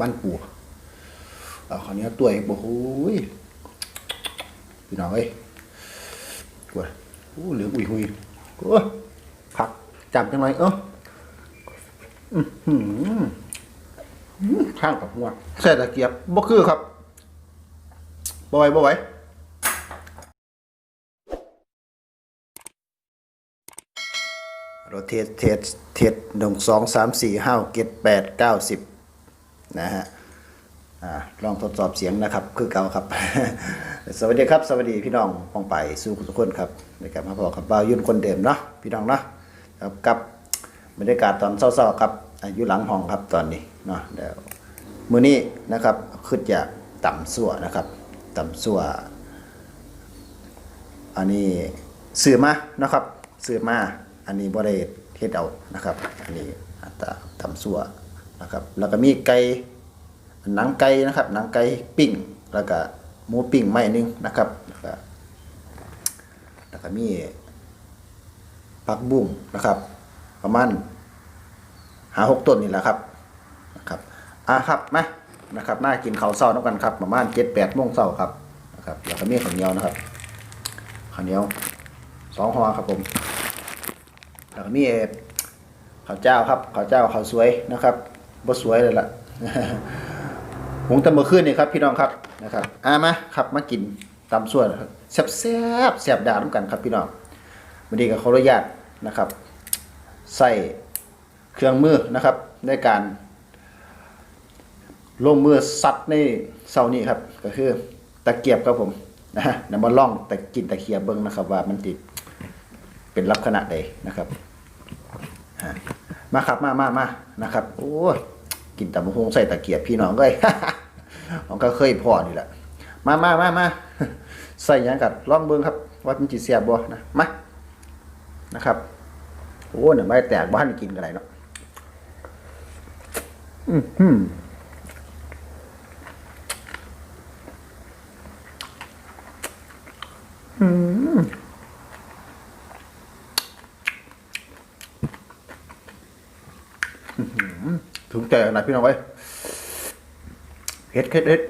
บ้านปูเอาคราวนี้ตัวเองบอกโอ้ยพี่น้องเอ้ยกลัวโอ้เหลืองอุ้ยหุยโอ้ผักจับจังไรเอ้ออื้อหืออื้อข้างกับหัวแส่ตะเกียบบ่คือครับบ่ไหวบ่ไหวเราเทสเทสเทสหนึ่งสองสามสี่ห้าเจ็ดแปดเก้าสิบ นะฮะลองทดสอบเสียงนะครับ คือเก่าครับ สวัสดีครับ สวัสดีพี่น้องปองไปสู่ทุกคนครับนะครับมาบอกกับบ่าวยุ่นคนเดิมเนาะพี่น้องเนาะครับกับบรรยากาศตอนเศร้าๆครับอายุหลังห้องครับตอนนี้เนาะเดี๋ยวมื้อนี้นะครับขึ้นจะต่ำสั่วนะครับต่ำสั่วอันนี้ซื้อมานะครับซื้อมาอันนี้บ่ได้เฮ็ดเอานะครับ อันนี้อัตราตำสั่ว นะครับแล้วก็มีไก่หนังไก่นะครับหนังไก่ปิ้งแล้วก็หมูปิ้งไม้หนึงนะครับแล้วก็แล้วก็มีผักบุ้งนะครับ ประมาณหาหกต้นนี่แหละครับนะครับอะครับมานะครับมากินข้าวเช้าน้ำกันครับ ประมาณเจ็ดแปดโมงเช้าครับนะครับแล้วก็มีข้าวเหนียวนะครับข้าวเหนียวสองห่อครับผมแล้วก็มีเอ่อข้าวเจ้าครับข้าวเจ้าข้าวสวยนะครับ บ่สวยเลยล่ะหุงตะเมื่อคืนนี่ครับพี่น้องครับนะครับอ่ามาครับมากินตำส่วนแซ่บแซ่บแซ่บดาน้ำกันครับพี่น้องวันนี้ก็ขออนุญาตนะครับ ใส่เครื่องมือนะครับในการลงมือซัดในเสานี้ครับ ก็คือตะเกียบครับผมนะฮะนำมาล่องแต่กินตะเกียบเบิ้งนะครับ ว่ามันติดเป็นลักษณะใดนะครับมาครับมามามานะครับ โอ้ กินตำบักหงใส่ตะเกียบพี่น้องเอ้ยผมก็เคยพอนี่แหละมามามามาใส่ยังกัดลองเบิ้งครับ ว่ามันจิเสียบบ่นะมานะครับโอ้เนี่ยไม่แตกบ้านกินกันไรเนาะอือหือ ถึงใจขนาดพี่น้องไว้ยเฮ็ดเฮ็ดเฮ็ด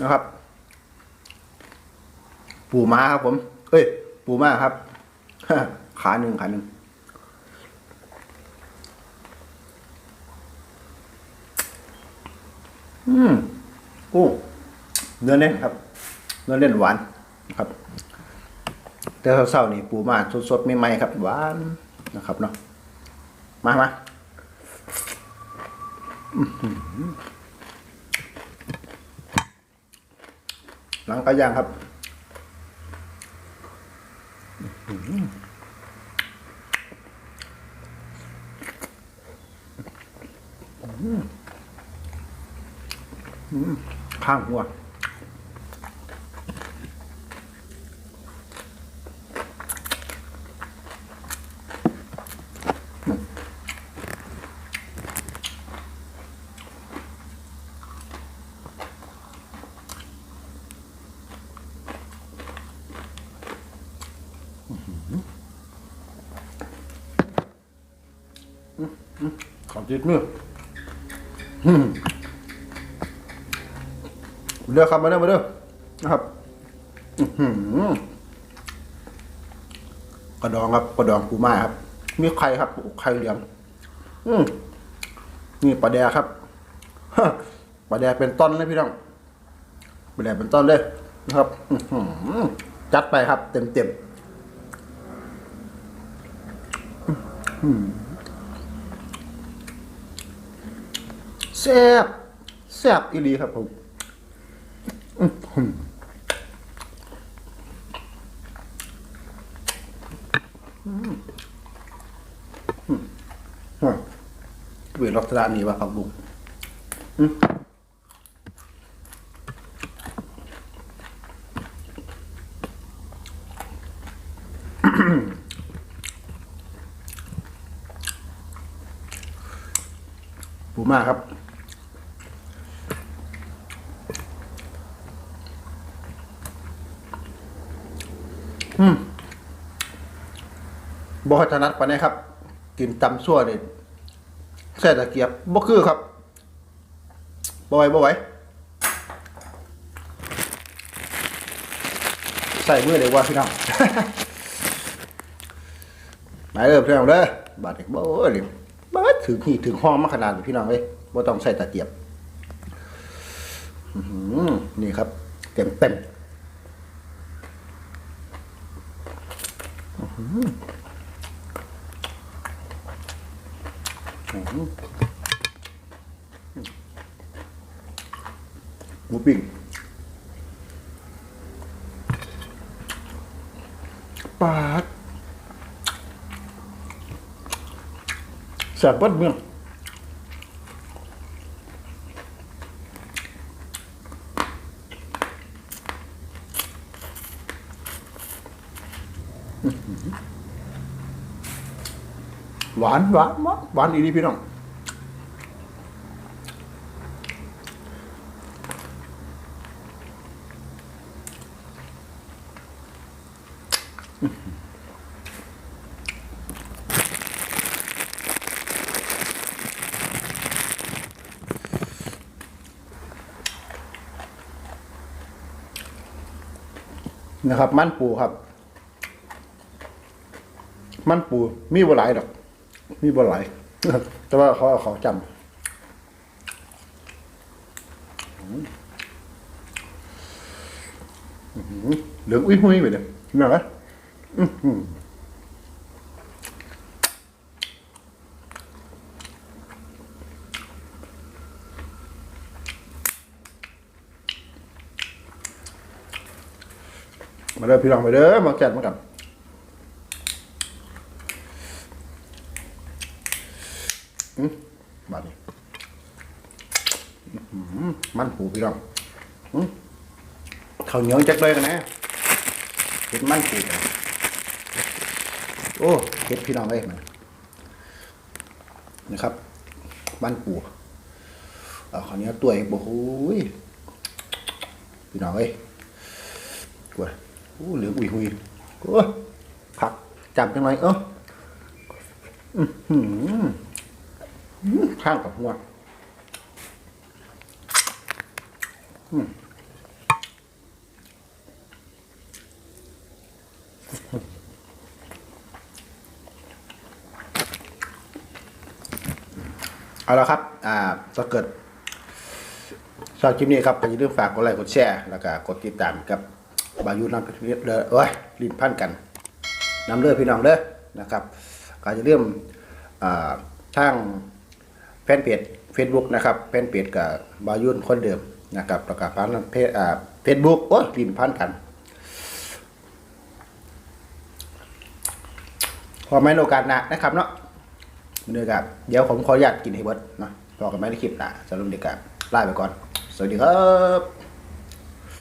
นะครับ ปูม้าครับผม เอ้ย ปูม้าครับ ขาหนึ่งขาหนึ่งอืมโอ้เนื้อเน้นครับ เนื้อเน้นหวานครับ แต่เศร้าๆนี่ปูม้าสดๆใหม่ๆครับ หวานนะครับเนาะมามา หลังไก่ย่างครับข้างหัว ขอติดมืออืมเลือกครับมาเด้อมาเด้อนะครับกระดองครับกระดองปูม่าครับ มีไข่ครับไข่เหลืองอืมนี่ปลาแดกครับปลาแดกเป็นต้นเลยพี่น้องปลาแดกเป็นต้นเลยนะครับจัดไปครับ เต็มเต็มๆอื้อหือ แซ่บแซ่บอีลีครับผมอื้อหืออืมอืมฮะเวลลักษณะนี้ว่าครับบุ้ง ปูมาครับ อืมบ่ค่อถนัดปานนี้ครับ กินตำซั่วนี่แซ่ตะเกียบบ่คือครับบ่ไหวบ่ไหวใส่มือเดี๋ยว่าพี่น้องมาเริ่มพี่องเด้อบาดเด็กบ่เอ้ย บ้าดถึงหีถึงห้องมาขนาดพี่น้องเอ้ยบ่าต้องใส่ตะเกียบนี่ครับ เต็มเต็มหมูปิ้งปาด แสบเบิดเมืองหวานหวานหวานหวานอีนี่พี่น้องอืม นะครับ มันปูครับ มันปูมีบ่หลายดอก มีบ่หลายแต่ว่าเขาเขาจำอื้อหือเหลืองอุ้ยหุ้ยไปเลยเห็นไหมอื้อหือ มาเด้อพี่น้องไปเด้อมาแกะมากับบาดนี้อื้อหือมันปูพี่น้องอื้อข้าเหนียวจักเลยกันนะเห็ดมันปูกันโอ้เห็ดพี่น้องเอ้ยมันนะครับ มันปูเอาข้าวเนียตัวเองบอกโอ้ยพี่น้องเอ้ยกลัว อ้เหลืองอุ้ยหุยโอ้ผักจับจังไรเอออือหือข้างกับหัวอืมเอาละครับ อ่าถ้าเกิดชอบคลิปนี้ครับก็อย่าลืมฝากกดไลค์กดแชร์ แล้วก็กดติดตามกับ บายุน้ำเพชรเลยเอ้ยลิ้นพันกันน้ำเลือดพี่น้องเด้อนะครับก็อย่าลืมอ่าทางแฟนเพจ Facebook นะครับแฟนเพจกับบายุนคนเดิมนะครับแล้วก็พันเพจอ่เฟซบุ๊กโอ้ยลินพันกันพอไม่โอกาสหน้านะครับเนาะเนื้อกับเดี๋ยวผมขออนุญาตกินให้เบิดนะรอกันไม่ได้คลิปหน้าสำหรับเด็กกับลาไปก่อน สวัสดีครับ